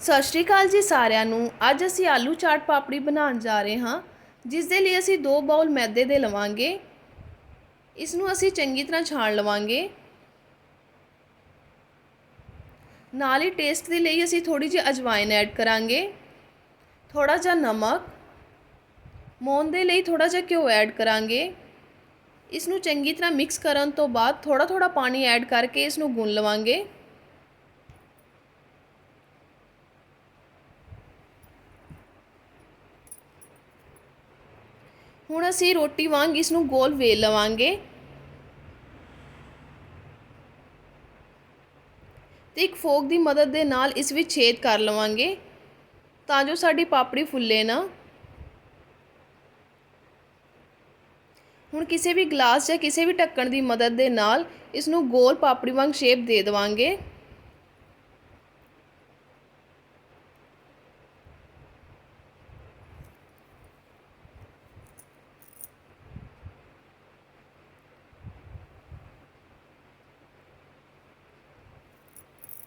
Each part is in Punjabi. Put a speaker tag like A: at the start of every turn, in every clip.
A: ਸਤਿ ਸ਼੍ਰੀ ਅਕਾਲ ਜੀ ਸਾਰਿਆਂ ਨੂੰ। ਅੱਜ ਅਸੀਂ ਆਲੂ ਚਾਟ ਪਾਪੜੀ ਬਣਾਉਣ ਜਾ ਰਹੇ ਹਾਂ ਜਿਸ ਦੇ ਲਈ ਅਸੀਂ ਦੋ ਬਾਉਲ ਮੈਦੇ ਦੇ ਲਵਾਂਗੇ। ਇਸ ਨੂੰ ਅਸੀਂ ਚੰਗੀ ਤਰ੍ਹਾਂ ਛਾਣ ਲਵਾਂਗੇ। ਨਾਲ ਹੀ ਟੇਸਟ ਦੇ ਲਈ ਅਸੀਂ ਥੋੜੀ ਜਿਹੀ ਅਜਵਾਇਨ ਐਡ ਕਰਾਂਗੇ। ਥੋੜਾ ਜਿਹਾ ਨਮਕ। ਮੌਨ ਦੇ ਲਈ ਥੋੜਾ ਜਿਹਾ ਘਿਓ ਐਡ ਕਰਾਂਗੇ। ਇਸ ਨੂੰ ਚੰਗੀ ਤਰ੍ਹਾਂ ਮਿਕਸ ਕਰਨ ਤੋਂ ਬਾਅਦ ਥੋੜਾ ਥੋੜਾ ਪਾਣੀ ਐਡ ਕਰਕੇ ਇਸ ਨੂੰ ਗੁੰਨ ਲਵਾਂਗੇ। ਹੁਣ ਅਸੀਂ ਰੋਟੀ ਵਾਂਗ ਇਸ ਨੂੰ ਗੋਲ ਵੇਲ ਲਵਾਂਗੇ। ਤੇ ਇੱਕ ਫੋਕ ਦੀ ਮਦਦ ਦੇ ਨਾਲ ਇਸ ਵਿੱਚ ਛੇਦ ਕਰ ਲਵਾਂਗੇ, ਤਾਂ ਜੋ ਸਾਡੀ ਪਾਪੜੀ ਫੁੱਲੇ ਨਾ। ਹੁਣ ਕਿਸੇ ਵੀ ਗਲਾਸ ਜਾਂ ਕਿਸੇ ਵੀ ਢੱਕਣ ਦੀ ਮਦਦ ਦੇ ਨਾਲ ਇਸ ਨੂੰ ਗੋਲ ਪਾਪੜੀ ਵਾਂਗ ਸ਼ੇਪ ਦੇ ਦੇਵਾਂਗੇ।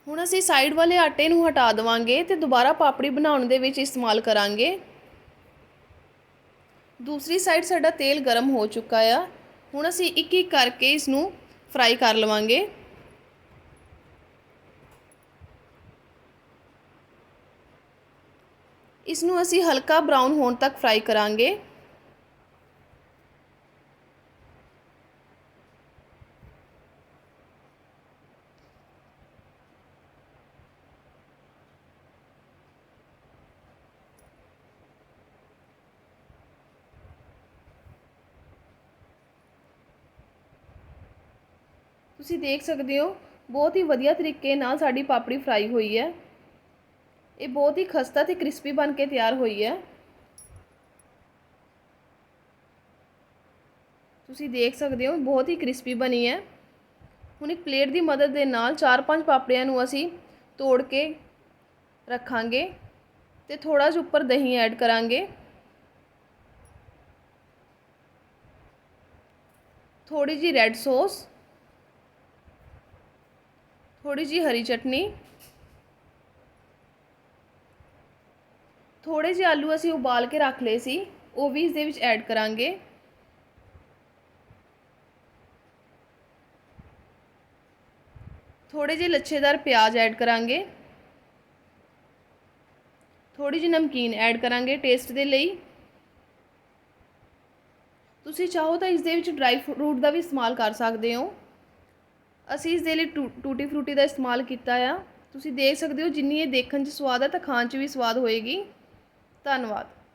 A: ਹੁਣ ਅਸੀਂ ਸਾਈਡ ਵਾਲੇ ਆਟੇ ਨੂੰ ਹਟਾ ਦੇਵਾਂਗੇ ਤੇ ਦੁਬਾਰਾ ਪਾਪੜੀ ਬਣਾਉਣ ਦੇ ਵਿੱਚ ਇਸਤੇਮਾਲ ਕਰਾਂਗੇ। ਦੂਸਰੀ ਸਾਈਡ ਸਾਡਾ ਤੇਲ ਗਰਮ ਹੋ ਚੁੱਕਾ ਆ। ਹੁਣ ਅਸੀਂ ਇੱਕ ਇੱਕ ਕਰਕੇ ਇਸ ਨੂੰ ਫਰਾਈ ਕਰ ਲਵਾਂਗੇ। ਇਸ ਨੂੰ ਅਸੀਂ ਹਲਕਾ ਬਰਾਊਨ ਹੋਣ ਤੱਕ ਫਰਾਈ ਕਰਾਂਗੇ। ਤੁਸੀਂ ਦੇਖ ਸਕਦੇ ਹੋ, ਬਹੁਤ ਹੀ ਵਧੀਆ ਤਰੀਕੇ ਨਾਲ ਸਾਡੀ ਪਾਪੜੀ ਫਰਾਈ ਹੋਈ ਹੈ। ਇਹ ਬਹੁਤ ਹੀ ਖਸਤਾ ਤੇ ਕ੍ਰਿਸਪੀ ਬਣ ਕੇ ਤਿਆਰ ਹੋਈ ਹੈ। ਤੁਸੀਂ ਦੇਖ ਸਕਦੇ ਹੋ, ਬਹੁਤ ਹੀ ਕ੍ਰਿਸਪੀ ਬਣੀ ਹੈ। ਹੁਣ ਇੱਕ ਪਲੇਟ ਦੀ ਮਦਦ ਦੇ ਨਾਲ 4-5 ਪਾਪੜੀਆਂ ਨੂੰ ਅਸੀਂ ਤੋੜ ਕੇ ਰੱਖਾਂਗੇ ਤੇ ਥੋੜਾ ਜਿਹਾ ਉੱਪਰ ਦਹੀਂ ਐਡ ਕਰਾਂਗੇ। ਥੋੜੀ ਜੀ ਰੈੱਡ ਸੌਸ ਥੋੜੀ ਜੀ ਹਰੀ ਚਟਨੀ। ਥੋੜੇ ਜਿਹੇ ਆਲੂ ਅਸੀਂ ਉਬਾਲ ਕੇ ਰੱਖ ਲਏ ਸੀ, ਉਹ ਵੀ ਇਸ ਦੇ ਵਿੱਚ ਐਡ ਕਰਾਂਗੇ। ਥੋੜੇ ਜਿਹੇ ਲੱਛੇਦਾਰ ਪਿਆਜ਼ ਐਡ ਕਰਾਂਗੇ। ਥੋੜੀ ਜਿਹੀ ਨਮਕੀਨ ਐਡ ਕਰਾਂਗੇ ਟੇਸਟ ਦੇ ਲਈ। ਤੁਸੀਂ ਚਾਹੋ ਤਾਂ ਇਸ ਦੇ ਵਿੱਚ ਡਰਾਈ ਫਰੂਟ ਦਾ ਵੀ ਇਸਤੇਮਾਲ ਕਰ ਸਕਦੇ ਹੋ। ਅਸੀਂ ਇਸ ਦੇ ਲਈ ਟੂ, ਟੂਟੀ ਫਰੂਟੀ ਦਾ ਇਸਤੇਮਾਲ ਕੀਤਾ ਆ। ਤੁਸੀਂ ਦੇਖ ਸਕਦੇ ਹੋ ਜਿੰਨੀ ਇਹ ਦੇਖਣ 'ਚ ਸਵਾਦ ਹੈ ਤਾਂ ਖਾਣ 'ਚ ਵੀ ਸਵਾਦ ਹੋਏਗੀ। ਧੰਨਵਾਦ।